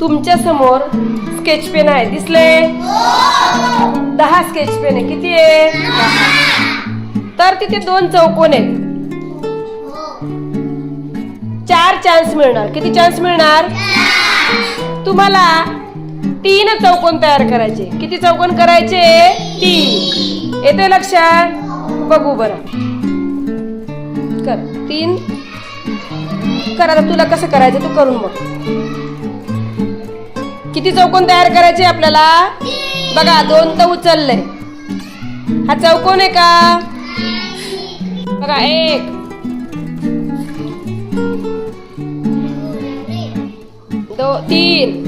तुमच्यासमोर sketch pen आहे. दिसले दहा स्केच पेन आहे. किती आहे? तर तिथे दोन चौकोन आहेत. चार चान्स मिळणार. किती चान्स मिळणार? तुम्हाला तीन चौकोन तयार करायचे. किती चौकोन करायचे? तीन. येते लक्षात? बघू बरं. कर. तीन. कर आता तुला कसं करायचं तू करून बघ. किती चौकोन तयार करायचे आपल्याला? बघा दोन तर उचलले हा चौकोन आहे का? बघा एक. दो तीन.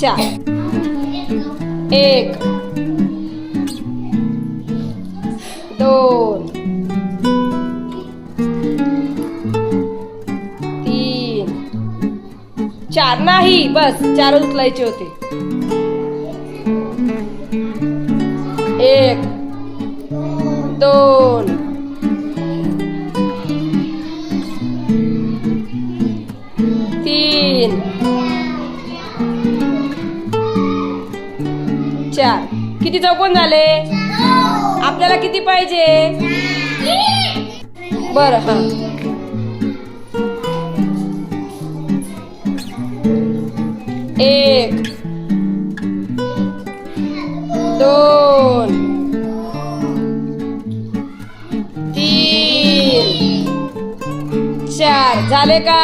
चार. एक. दोन. तीन. चार. नाही बस. चार उचलायचे होते. एक. दोन. चार किती चौकोन झाले? आपल्याला किती पाहिजे? बर हा. एक दोन तीन चार. झाले का?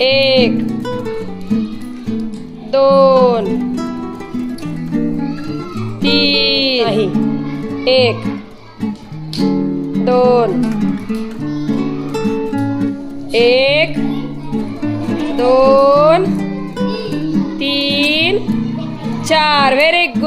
एक दोन तीन नाही. एक दोन एक दोन तीन चार. Very good